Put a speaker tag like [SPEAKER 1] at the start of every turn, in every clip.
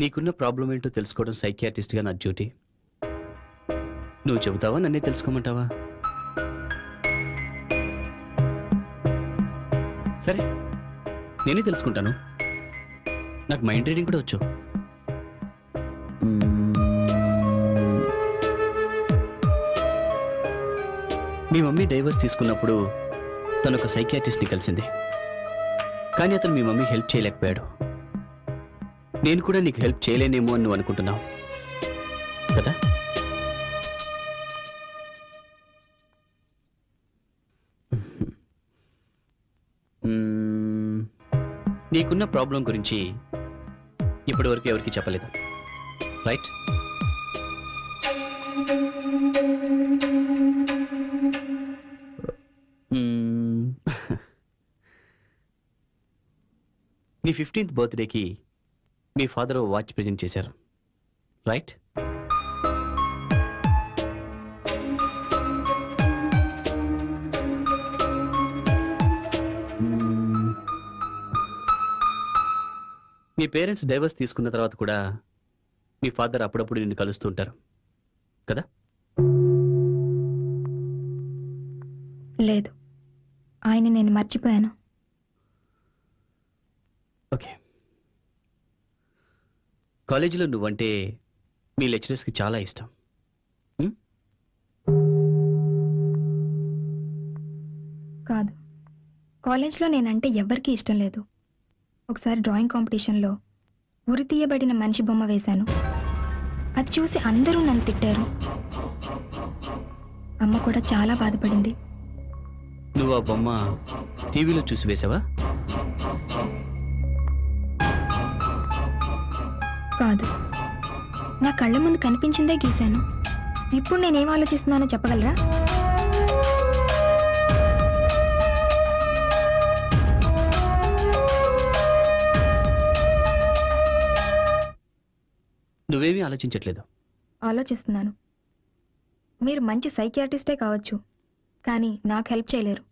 [SPEAKER 1] నీకున్న ప్రాబ్లం ఏంటో తెలుసుకోవడం సైకియాటిస్ట్గా నా డ్యూటీ నువ్వు చెబుతావా? నన్నే తెలుసుకోమంటావా? సరే నేనే తెలుసుకుంటాను. నాకు మైండ్ రీడింగ్ కూడా వచ్చు. మీ మమ్మీ డైవర్స్ తీసుకున్నప్పుడు తను ఒక సైకియాటిస్ట్ని కలిసింది. కానీ అతను మీ మమ్మీ హెల్ప్ చేయలేకపోయాడు. నేను కూడా నీకు హెల్ప్ చేయలేనేమో అని నువ్వు అనుకుంటున్నావు. కదా? నీకున్న ప్రాబ్లం గురించి ఇప్పటివరకు ఎవరికి చెప్పలేదు? రైట్ నీ ఫిఫ్టీన్త్ బర్త్డేకి మీ ఫాదర్ వాచ్ ప్రజెంట్ చేశారు. రైట్. మీ పేరెంట్స్ డైవర్స్ తీసుకున్న తర్వాత కూడా మీ ఫాదర్ అప్పుడప్పుడు నిన్ను కలుస్తూ ఉంటారు. కదా?
[SPEAKER 2] లేదు. ఆయన నేను మర్చిపోయాను.
[SPEAKER 1] ఓకే. కాలేజీలో నువ్వంటే మీ లెక్చరర్స్కి చాలా ఇష్టం.
[SPEAKER 2] కాదు. కాలేజ్లో నేనంటే ఎవ్వరికీ ఇష్టం లేదు. ఒకసారి డ్రాయింగ్ కాంపిటీషన్లో ఉరి తీయబడిన మనిషి బొమ్మ వేశాను. అది చూసి అందరూ నన్ను తిట్టారు. అమ్మ కూడా చాలా బాధపడింది.
[SPEAKER 1] నువ్వు ఆ బొమ్మ టీవీలో చూసి వేసావా?
[SPEAKER 2] నా కళ్ళ ముందు కనిపించిందే గీశాను. ఇప్పుడు నేనేం ఆలోచిస్తున్నానో చెప్పగలరా?
[SPEAKER 1] నువ్వేమీ ఆలోచించట్లేదు.
[SPEAKER 2] ఆలోచిస్తున్నాను. మీరు మంచి సైకియాట్రిస్టే కావచ్చు కానీ నాకు హెల్ప్ చేయలేరు.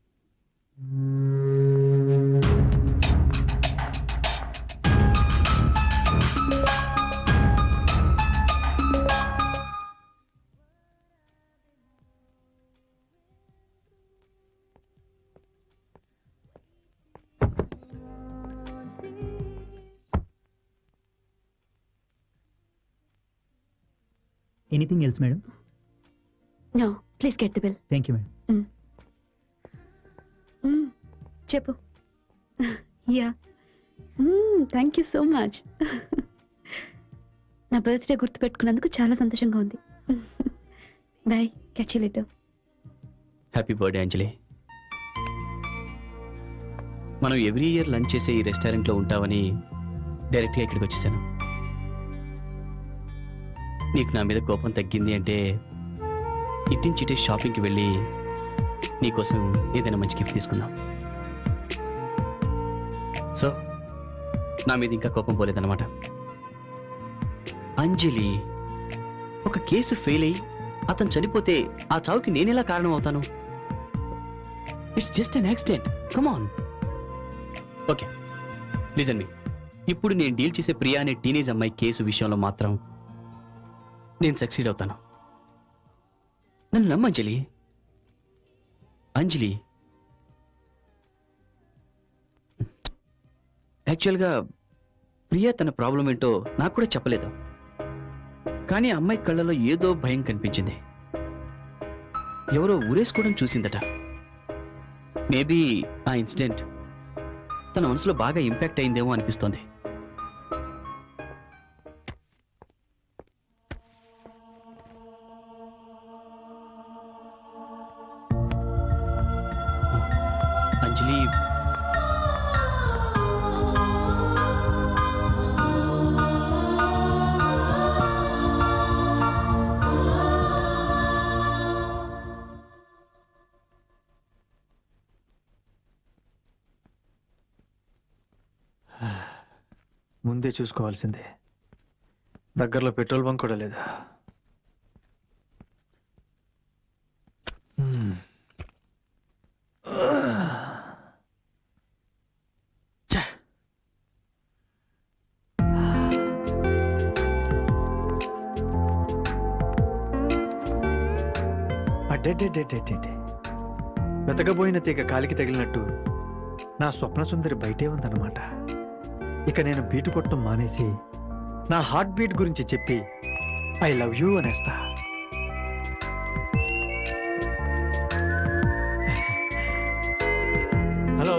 [SPEAKER 3] Anything else madam
[SPEAKER 4] no please get the bill
[SPEAKER 3] thank you madam
[SPEAKER 4] చెప్పు. Yeah thank you so much నా బర్త్డే గుర్తుపెట్టుకున్నందుకు చాలా సంతోషంగా ఉంది. Bye catch you later
[SPEAKER 1] happy birthday Anjali మనం ఎవ్రీ ఇయర్ లంచ్ చేసే ఈ రెస్టారెంట్లో ఉంటావని డైరెక్ట్గా ఇక్కడికి వచ్చేసాను. నీకు నా మీద కోపం తగ్గింది అంటే ఇట్టించి ఇటే షాపింగ్కి వెళ్ళి నీకోసం ఏదైనా మంచి గిఫ్ట్ తీసుకుందాం. సో నా మీద ఇంకా కోపం పోలేదన్నమాట. అంజలి ఒక కేసు ఫెయిల్ అయ్యి అతను చనిపోతే ఆ చావుకి నేనెలా కారణం అవుతాను? It's just an accident come on okay listen మీ ఇప్పుడు నేను డీల్ చేసే ప్రియా అనే టీనేజ్ అమ్మాయి కేసు విషయంలో మాత్రం నేను సక్సీడ్ అవుతాను. నన్ను నమ్మ అంజలి. అంజలి. యాక్చువల్గా ప్రియా తన ప్రాబ్లం ఏంటో నాకు కూడా చెప్పలేదు. కానీ ఆ అమ్మాయి కళ్ళలో ఏదో భయం కనిపించింది. ఎవరో ఊరేసుకోవడం చూసిందట. మేబీ ఆ ఇన్సిడెంట్ తన మనసులో బాగా ఇంపాక్ట్ అయిందేమో అనిపిస్తోంది.
[SPEAKER 5] ముందే చూసుకోవాల్సిందే. దగ్గరలో పెట్రోల్ బంక్ కూడా లేదా? వెతకబోయిన తీగ కాలికి తగిలినట్టు నా స్వప్న సుందరి బయటే ఉందన్నమాట. ఇక నేను బీటు కొట్టడం మానేసి నా హార్ట్ బీట్ గురించి చెప్పి ఐ లవ్ యూ అనేస్తా. హలో.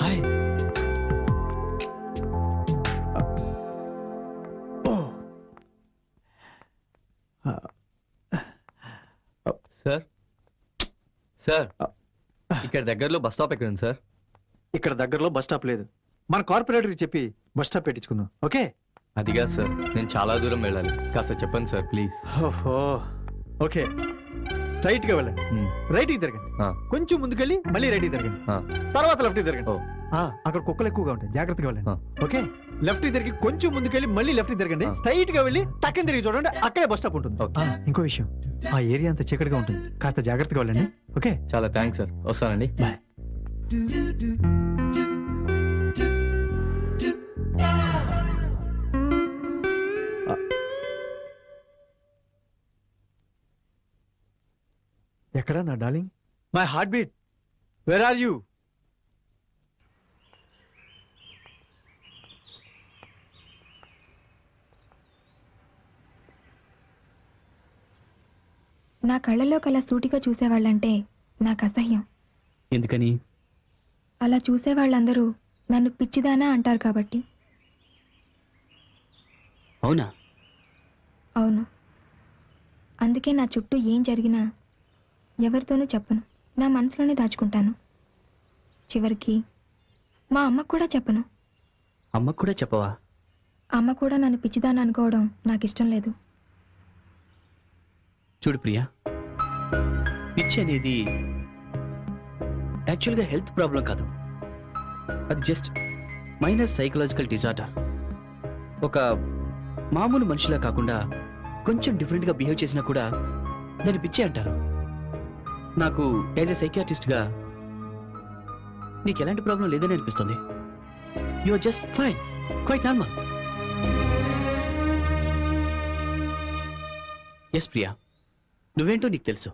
[SPEAKER 5] హాయ్. ఓ
[SPEAKER 6] సార్ సార్. ఇక్కడ దగ్గరలో బస్ స్టాప్ ఎక్కడ ఉంది సార్?
[SPEAKER 5] ఇక్కడ దగ్గరలో బస్ స్టాప్ లేదు. మన కార్పొరేటర్కి చెప్పి బస్ స్టాప్ పెట్టించుకుందాం. ఓకే?
[SPEAKER 6] అదిగా సార్ నేను చాలా దూరం వెళ్ళాలి. కాస్త చెప్పండి సార్ ప్లీజ్.
[SPEAKER 5] ఓహో. ఓకే. స్ట్రైట్గా వెళ్ళండి రైట్ తిరగండి. కొంచెం ముందుకెళ్ళి మళ్ళీ రైట్ తిరగండి. తర్వాత లెఫ్ట్కి తిరగండి అక్కడ కుక్కలు ఎక్కువగా ఉంటాయి. జాగ్రత్తగా వెళ్ళండి. ఓకే? లెఫ్ట్ తిరిగి కొంచెం ముందుకెళ్ళి మళ్ళీ లెఫ్ట్కి తిరగండి. స్ట్రైట్గా వెళ్ళి టక్కన తిరిగి చూడండి. అక్కడే బస్ స్టాప్ ఉంటుంది. ఇంకో విషయం. ఆ ఏరియా అంతా చీకటిగా ఉంటుంది. కాస్త జాగ్రత్తగా వెళ్ళండి. ఓకే?
[SPEAKER 6] చాలా థ్యాంక్స్ సార్. వస్తానండి.
[SPEAKER 5] బాయ్. ఎక్కడ నా darling? My heart beat. Where are you
[SPEAKER 2] నా కళ్ళలో కల సూటిగా చూసేవాళ్ళంటే నాకు అసహ్యం
[SPEAKER 1] ఎందుకని?
[SPEAKER 2] అలా చూసేవాళ్ళందరూ నన్ను పిచ్చిదానా అంటారు కాబట్టి.
[SPEAKER 1] అవునా?
[SPEAKER 2] అవును. అందుకే నా చుట్టూ ఏం జరిగినా ఎవరితోనూ చెప్పను. నా మనసులోనే దాచుకుంటాను. చివరికి మా అమ్మకు కూడా చెప్పను.
[SPEAKER 1] అమ్మకు కూడా చెప్పవా?
[SPEAKER 2] అమ్మ కూడా నన్ను పిచ్చిదాన్ని అనుకోవడం నాకు ఇష్టం లేదు.
[SPEAKER 1] చూడు ప్రియా పిచ్చి అనేది యాక్చువల్గా హెల్త్ ప్రాబ్లం కాదు. అది జస్ట్ మైనర్ సైకలాజికల్ డిజార్డర్ ఒక మామూలు మనిషిలా కాకుండా కొంచెం డిఫరెంట్గా బిహేవ్ చేసినా కూడా దాన్ని పిచ్చి అంటారు. నాకు యాజ్ ఎ సైకియాట్రిస్ట్గా నీకు ఎలాంటి ప్రాబ్లం లేదని అనిపిస్తుంది? You are just fine quite normal yes Priya. నువ్వేంటో నీకు తెలుసు.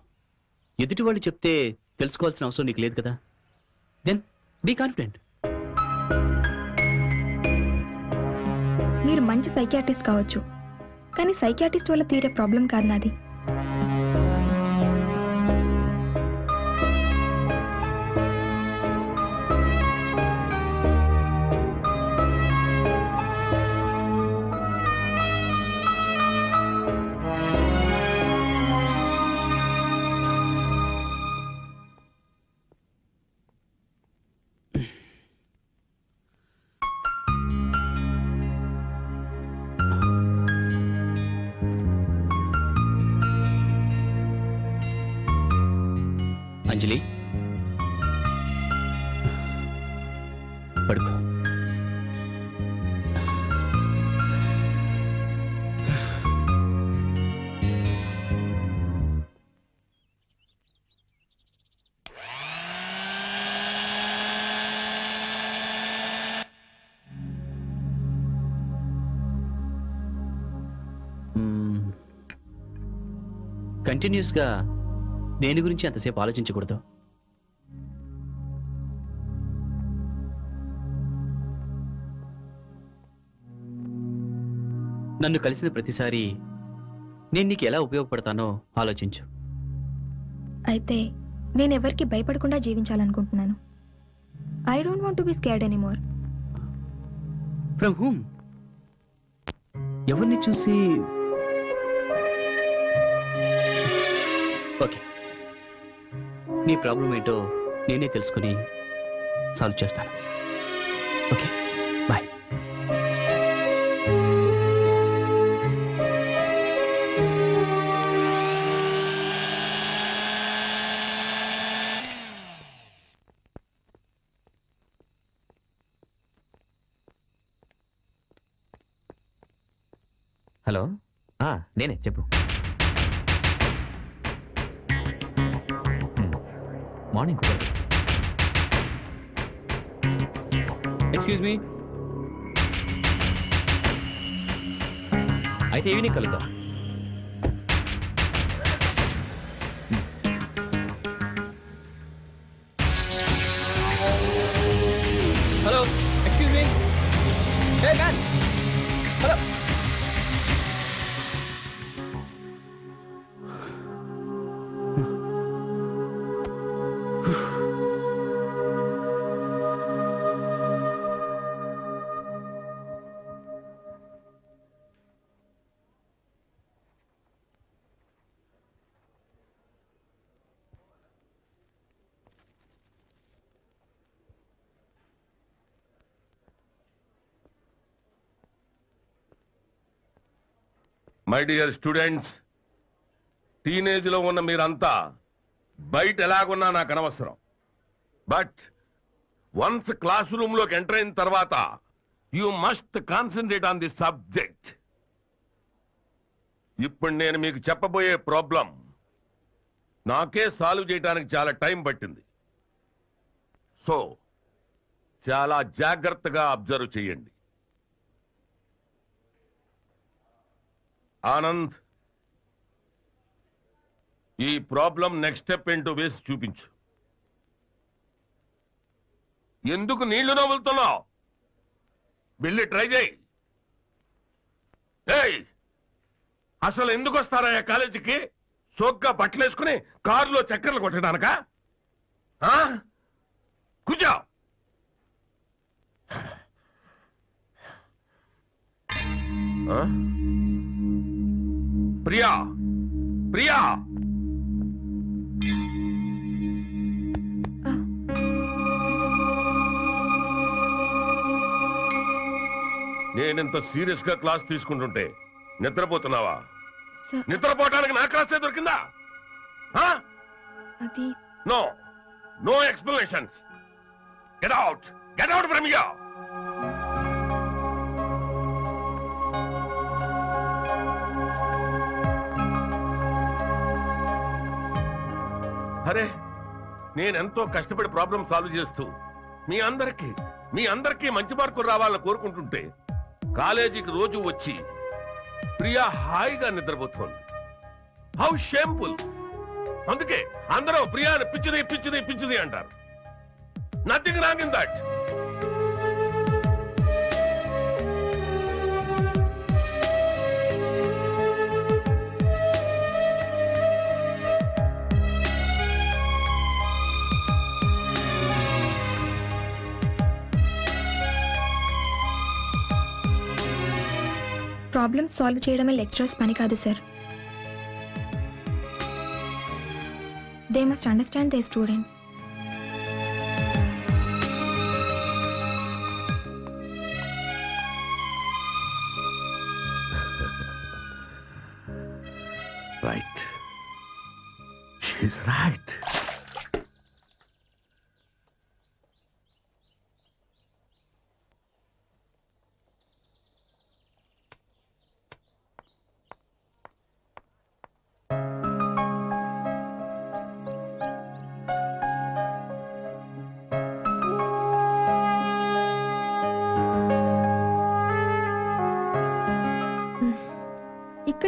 [SPEAKER 1] ఎదుటి వాళ్ళు చెప్తే తెలుసుకోవాల్సిన అవసరం నీకు లేదు కదా? దెన్ బీ కాన్ఫిడెంట్
[SPEAKER 2] మీరు మంచి సైకియాటిస్ట్ కావచ్చు. కానీ సైకియాటిస్ట్ వల్ల తీరే ప్రాబ్లం కాదు నాది.
[SPEAKER 1] అంజలి. పడుకో. కంటిన్యూస్గా దేని గురించి అంతసేపు ఆలోచించకూడదు? నన్ను కలిసిన ప్రతిసారి నేను నీకు ఎలా ఉపయోగపడతానో ఆలోచించు.
[SPEAKER 2] అయితే నేను ఎవరికి భయపడకుండా జీవించాలనుకుంటున్నాను. I don't want to be scared anymore
[SPEAKER 1] from whom ఎవరిని చూసి? ఓకే నీ ప్రాబ్లం ఏంటో నేనే తెలుసుకుని సాల్వ్ చేస్తాను. ఓకే బాయ్
[SPEAKER 6] హలో నేనే చెప్పు. మార్నింగ్
[SPEAKER 1] ఎక్స్క్యూజ్ మీ అయితే ఈవినింగ్ కలుద్దాం. Hello excuse me hey man
[SPEAKER 7] my dear students టీనేజ్లో ఉన్న మీరంతా బయట ఎలాగున్నా నాకు అనవసరం. బట్ వన్స్ క్లాస్ రూమ్లోకి ఎంటర్ అయిన తర్వాత you must concentrate on the subject ఇప్పుడు నేను మీకు చెప్పబోయే ప్రాబ్లం నాకే సాల్వ్ చేయడానికి చాలా టైం పట్టింది. సో చాలా జాగ్రత్తగా అబ్జర్వ్ చేయండి. ఆనంద్ ఈ ప్రాబ్లం నెక్స్ట్ స్టెప్ ఏంటో వేసి చూపించు. ఎందుకు నీళ్ళు నవ్వులుతున్నావు వెళ్ళి ట్రై చేయి. ఏయ్! అసలు ఎందుకు వస్తారా ఆ కాలేజీకి? సోగ్గా బట్టలేసుకుని కారులో చక్కర్లు కొట్టడానిక? కూర్చో! Huh? ప్రియా ప్రియా. నేనింత సీరియస్గా క్లాస్ తీసుకుంటుంటే నిద్రపోతున్నావా?
[SPEAKER 2] సార్
[SPEAKER 7] నిద్రపోవడానికి నా క్లాసే దొరికిందా? No no explanations. Get out get out from you సరే నేనెంతో కష్టపడి ప్రాబ్లం సాల్వ్ చేస్తూ మీ అందరికీ మీ అందరికీ మంచి మార్కులు రావాలని కోరుకుంటుంటే కాలేజీకి రోజు వచ్చి ప్రియా హాయిగా నిద్రపోతోంది. హౌ షేంపుల్ అందుకే అందరూ ప్రియాని పిచ్చిది పిచ్చిది పిచ్చిది అంటారు. Nothing wrong in that
[SPEAKER 2] problem solve చేయడమే లెక్చరర్స్ పని కాదు sir they must understand the students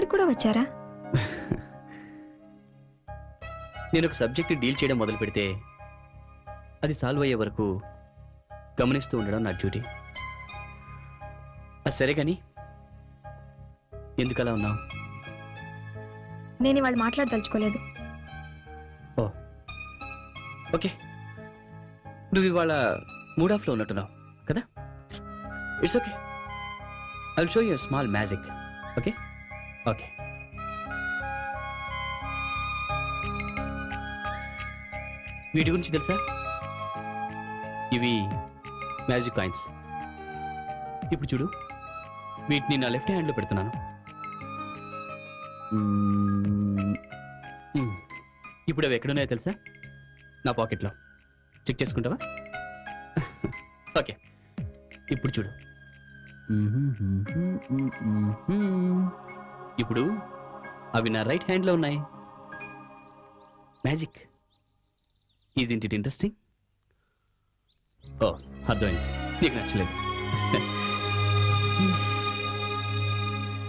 [SPEAKER 2] ఇక్కడికి కూడా వచ్చారా?
[SPEAKER 1] నేను ఒక సబ్జెక్ట్ డీల్ చేయడం మొదలు పెడితే అది సాల్వ్ అయ్యే వరకు గమనిస్తూ ఉండడం నా డ్యూటీ. అది సరే కానీ ఎందుకు అలా ఉన్నావు?
[SPEAKER 2] నేను ఇవాళ మాట్లాడదలుచుకోలేదు.
[SPEAKER 1] ఓకే. నువ్వు ఇవాళ మూడ్ ఆఫ్లో ఉన్నట్టున్నావు కదా? It's okay I show you small magic okay okay. వీటి గురించి తెలుసా? ఇవి మ్యాజిక్ కాయిన్స్. ఇప్పుడు చూడు వీటిని నా లెఫ్ట్ హ్యాండ్లో పెడుతున్నాను. ఇప్పుడు అవి ఎక్కడున్నాయో తెలుసా? నా పాకెట్లో. చెక్ చేసుకుంటావా? ఓకే. ఇప్పుడు చూడు. ఇప్పుడు అవి నా రైట్ హ్యాండ్లో ఉన్నాయి. మ్యాజిక్ ఈజ్ ఇంటి ఇంట్రెస్టింగ్ ఓ అర్థమైంది. నీకు నచ్చలేదు.